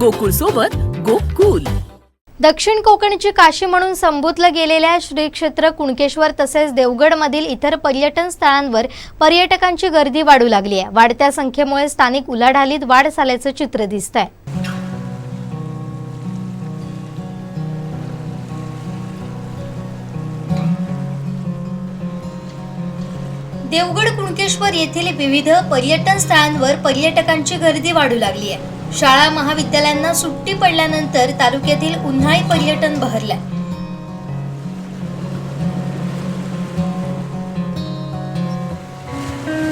गोकुळ सोबत गोकुल. दक्षिण कोकणची काशी म्हणून संबोधलं गेलेल्या श्री क्षेत्र कुणकेश्वर तसेच देवगडमधील इतर पर्यटन स्थळांवर पर्यटकांची गर्दी वाढू लागली आहे. वाढत्या संख्येमुळे स्थानिक उलाढालीत वाढ झाल्याचं चित्र दिसत आहे देवगड कुणकेश्वर येथील विविध पर्यटन स्थळांवर पर्यटकांची गर्दी वाढू लागली आहे. शाळा महाविद्यालयांना सुट्टी पडल्यानंतर तालुक्यातील उन्हाळी पर्यटन बहरलंय.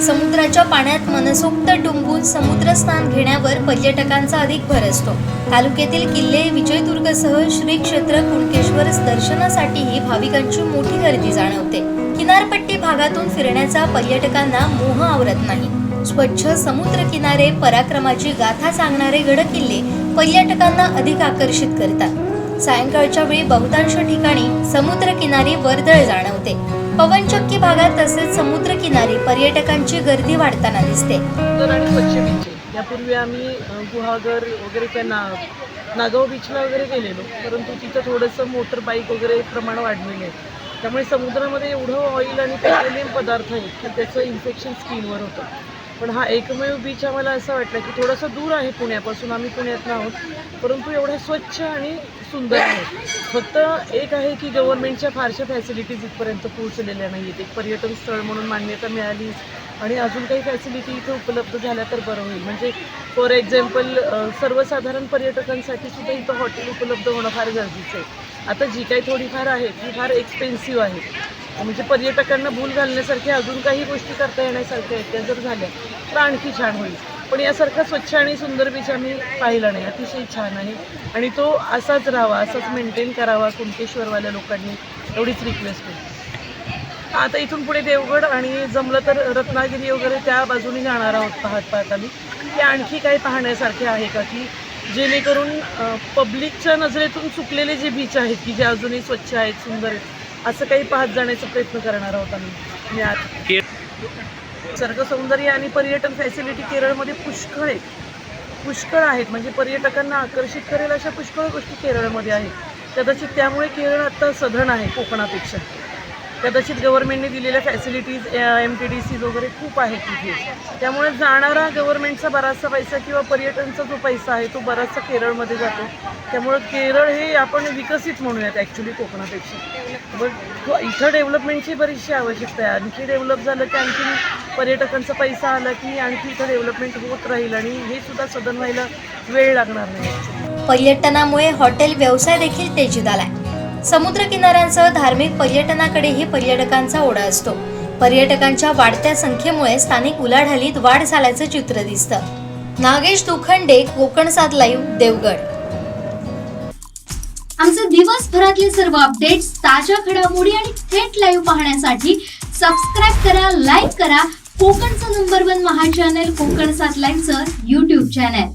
समुद्राच्या पाण्यात मनसोक्त डुंबून समुद्र स्नान घेण्यावर पर्यटकांचा अधिक भर असतो. तालुक्यातील किल्ले विजयदुर्गसह श्री क्षेत्र कुणकेश्वर दर्शनासाठीही भाविकांची मोठी गर्दी जाणवते. किनारपट्टी भागातून फिरण्याचा पर्यटकांना मोह आवरत नाही. स्वच्छ समुद्र किनारे पराक्रमाची गाथा सांगणारे गडकिल्ले पर्यटकांना अधिक आकर्षित करतात. सायंकाळच्या वेळी बहुतांश ठिकाणी समुद्र किनारी वर्दळ जाणवते. पवनचक्की भागात तसेच समुद्र किनारी पर्यटकांची गर्दी वाढताना दिसते. स्वच्छ यापूर्वी आम्ही गुहागर वगैरे त्या ना नागाव बीचला वगैरे गेलेलो. परंतु तिथं थोडंसं मोटर बाईक वगैरे प्रमाण वाढलेलं आहे. त्यामुळे समुद्रामध्ये एवढं ऑइल आणि पेट्रोलियम पदार्थ आहेत की त्याचं इन्फेक्शन स्किनवर होतं. पण हा एकमेव बीच आम्हाला असं वाटलं की थोडंसं दूर आहे पुण्यापासून. आम्ही पुण्यात आहोत. परंतु एवढं स्वच्छ आणि सुंदर आहे. फक्त एक आहे की गव्हर्नमेंटच्या फारशा फॅसिलिटीज इथपर्यंत पोहोचलेल्या नाही आहेत एक पर्यटन स्थळ म्हणून मान्यता मिळाली आणि अजून काही फॅसिलिटी इथे उपलब्ध झाल्या तर बरं होईल. म्हणजे फॉर एक्झाम्पल सर्वसाधारण पर्यटकांसाठी सुद्धा इथं हॉटेल उपलब्ध होणं फार गरजेचं आहे. आता जी काही थोडीफार आहे ती फार एक्सपेन्सिव्ह आहे. म्हणजे पर्यटकांना भूल घालण्यासारख्या अजून काही गोष्टी करता येण्यासारख्या आहेत त्या जर झाल्या तर आणखी छान होईल. पण यासारखा स्वच्छ आणि सुंदर बीच आम्ही पाहिला नाही अतिशय छान आहे. आणि तो असाच राहावा असाच मेंटेन करावा कुणकेश्वरवाल्या लोकांनी एवढीच रिक्वेस्ट होती आता इथून पुढे देवगड आणि जमलं तर रत्नागिरी वगैरे त्या बाजूने जाणार आहोत पाहत पाहत आम्ही. ते आणखी काही पाहण्यासारखे आहे का की जेणेकरून पब्लिकच्या नजरेतून चुकलेले जे बीच आहेत की जे अजूनही स्वच्छ आहेत सुंदर आहेत असं काही पाहत जाण्याचा प्रयत्न करणार आहोत आम्ही. आणि आत निसर्ग सौंदर्य आणि पर्यटन फॅसिलिटी केरळमध्ये पुष्कळ आहेत. पुष्कळ आहेत. म्हणजे पर्यटकांना आकर्षित करेल अशा पुष्कळ गोष्टी केरळमध्ये आहेत. कदाचित त्यामुळे केरळ आत्ता सधन आहे कोकणापेक्षा. कदाचित गव्हर्नमेंटने दिलेल्या facilities M T D Cs वगैरे खूप आहेत तिथे. त्यामुळे जाणारा गव्हर्नमेंटचा बराचसा पैसा किंवा पर्यटनचा जो पैसा आहे तो बराचसा केरळमध्ये जातो. त्यामुळं केरळ हे आपण विकसित म्हणूयात ॲक्च्युली कोकणापेक्षा. बट इथं डेव्हलपमेंटची बरीचशी आवश्यकता आहे. आणखी डेव्हलप झालं की आणखी पर्यटकांचा पैसा आला की आणखी इथं डेव्हलपमेंट होत राहील आणि हे सुद्धा सदन व्हायला वेळ लागणार नाही. पर्यटनामुळे हॉटेल व्यवसाय देखील तेजीत आला आहे किनाऱ्यांसह धार्मिक पर्यटनाकडेही पर्यटकांचा ओढा असतो. पर्यटकांच्या वाढत्या संख्येमुळे स्थानिक उलाढालीत वाढ झाल्याचं चित्र दिसतं. नागेश दुखंडे कोकण सात लाईव्ह देवगड. आमचे दिवसभरातले सर्व अपडेट्स ताज्या घडामोडी आणि थेट लाईव्ह पाहण्यासाठी सबस्क्राईब करा लाईक करा. कोकणचं नंबर वन महा चॅनल कोकण सात लाईव्हचं युट्यूब चॅनल